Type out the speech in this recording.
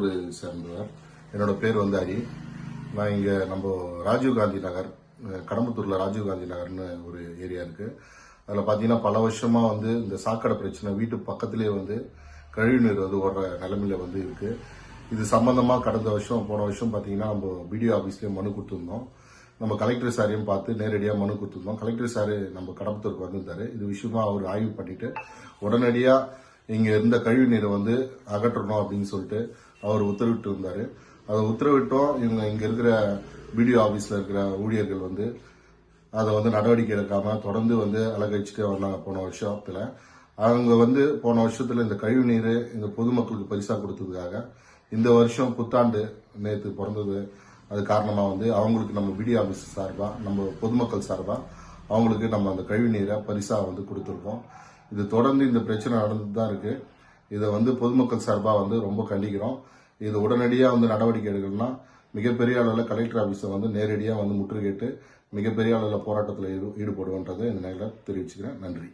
கடம்பத்தூர் சேர்ந்தவர். என்னோட பேர் வந்து அரி நான் இங்கே நம்ம ராஜீவ்காந்தி நகர் அஹ் கடம்பத்தூரில் ராஜீவ்காந்தி நகர்னு ஒரு ஏரியா இருக்குது அதில் பார்த்தீங்கன்னா பல வருஷமாக வந்து இந்த சாக்கடை பிரச்சனை வீட்டு பக்கத்துலேயே வந்து கழிவுநீர் வந்து ஓடுற நிலைமையில வந்து இருக்குது இது சம்மந்தமாக கடந்த வருஷம் போன வருஷம் பார்த்தீங்கன்னா நம்ம பிடிஓ ஆஃபீஸ்லேயே மனு கொடுத்துருந்தோம். நம்ம கலெக்டர் சாரையும் பார்த்து நேரடியாக மனு கொடுத்துருந்தோம். கலெக்டர் சார் நம்ம கடம்பத்தூருக்கு வந்திருந்தாரு. இது விஷயமா அவர் ஆய்வு பண்ணிட்டு உடனடியாக இங்கே இருந்த கழிவு நீரை வந்து அகற்றணும் அப்படின்னு சொல்லிட்டு அவர் உத்தரவிட்டு இருந்தார் அதை உத்தரவிட்டோம். இவங்க இங்கே இருக்கிற பிடிஓ ஆஃபீஸில் இருக்கிற ஊழியர்கள் வந்து அதை வந்து நடவடிக்கை எடுக்காமல் தொடர்ந்து வந்து அலகழிச்சுட்டே வந்தாங்க போன வருஷத்தில் அவங்க வந்து போன வருஷத்தில் இந்த கழிவு நீர் இந்த பொதுமக்களுக்கு பரிசாக கொடுத்ததுக்காக இந்த வருஷம் புத்தாண்டு நேற்று பிறந்தது. அது காரணமாக வந்து அவங்களுக்கு நம்ம பிடி ஆஃபீஸ் சார்பாக நம்ம பொதுமக்கள் சார்பாக அவங்களுக்கு நம்ம அந்த கழிவு நீரை பரிசாக வந்து கொடுத்துருக்கோம். இது தொடர்ந்து இந்த பிரச்சனை நடந்து தான் இருக்குது இதை வந்து பொதுமக்கள் சார்பாக வந்து ரொம்ப கண்டிக்கிறோம். இது உடனடியாக வந்து நடவடிக்கை எடுக்கணும்னா மிகப்பெரிய அளவில் கலெக்டர் ஆஃபீஸை வந்து நேரடியாக வந்து முற்றுகையிட்டு மிகப்பெரிய அளவில் போராட்டத்தில் ஈடு ஈடுபடுவோன்றதை இந்த நேரில் தெரிவிச்சுக்கிறேன். நன்றி.